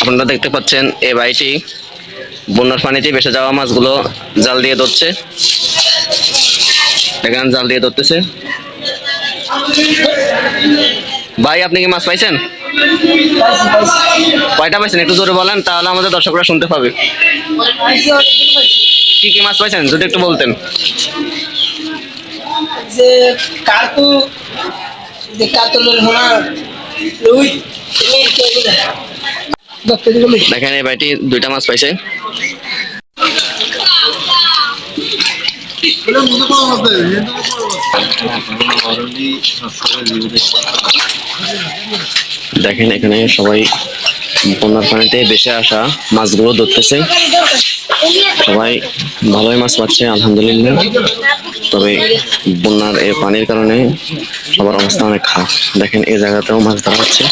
আপনারা দেখতে পাচ্ছেন এই ভাইটি বন্যার পানিতে ভেসে যাওয়া মাছগুলো জাল দিয়ে ধরছে। এখানে জাল দিয়ে ধরতেছে। ভাই আপনি কি মাছ পাইছেন? কয়টা পাইছেন? একটু জোরে বলেন তাহলে আমাদের দর্শকরা শুনতে পাবে। কি কি মাছ পাইছেন? যদি একটু বলতেন। যে যে কাতলের হোনা রুই দেখেন এই ভাইটি দুইটা মাছ পাইছে। দেখেন, এখানে সবাই বন্যার পানিতে বেশি আসা মাছগুলো ধরতেছে। সবাই ভালোই মাছ পাচ্ছে, আলহামদুলিল্লাহ। তবে বন্যার এই পানির কারণে সবার অবস্থা অনেক খারাপ। দেখেন, এই জায়গাতেও মাছ ধরা হচ্ছে।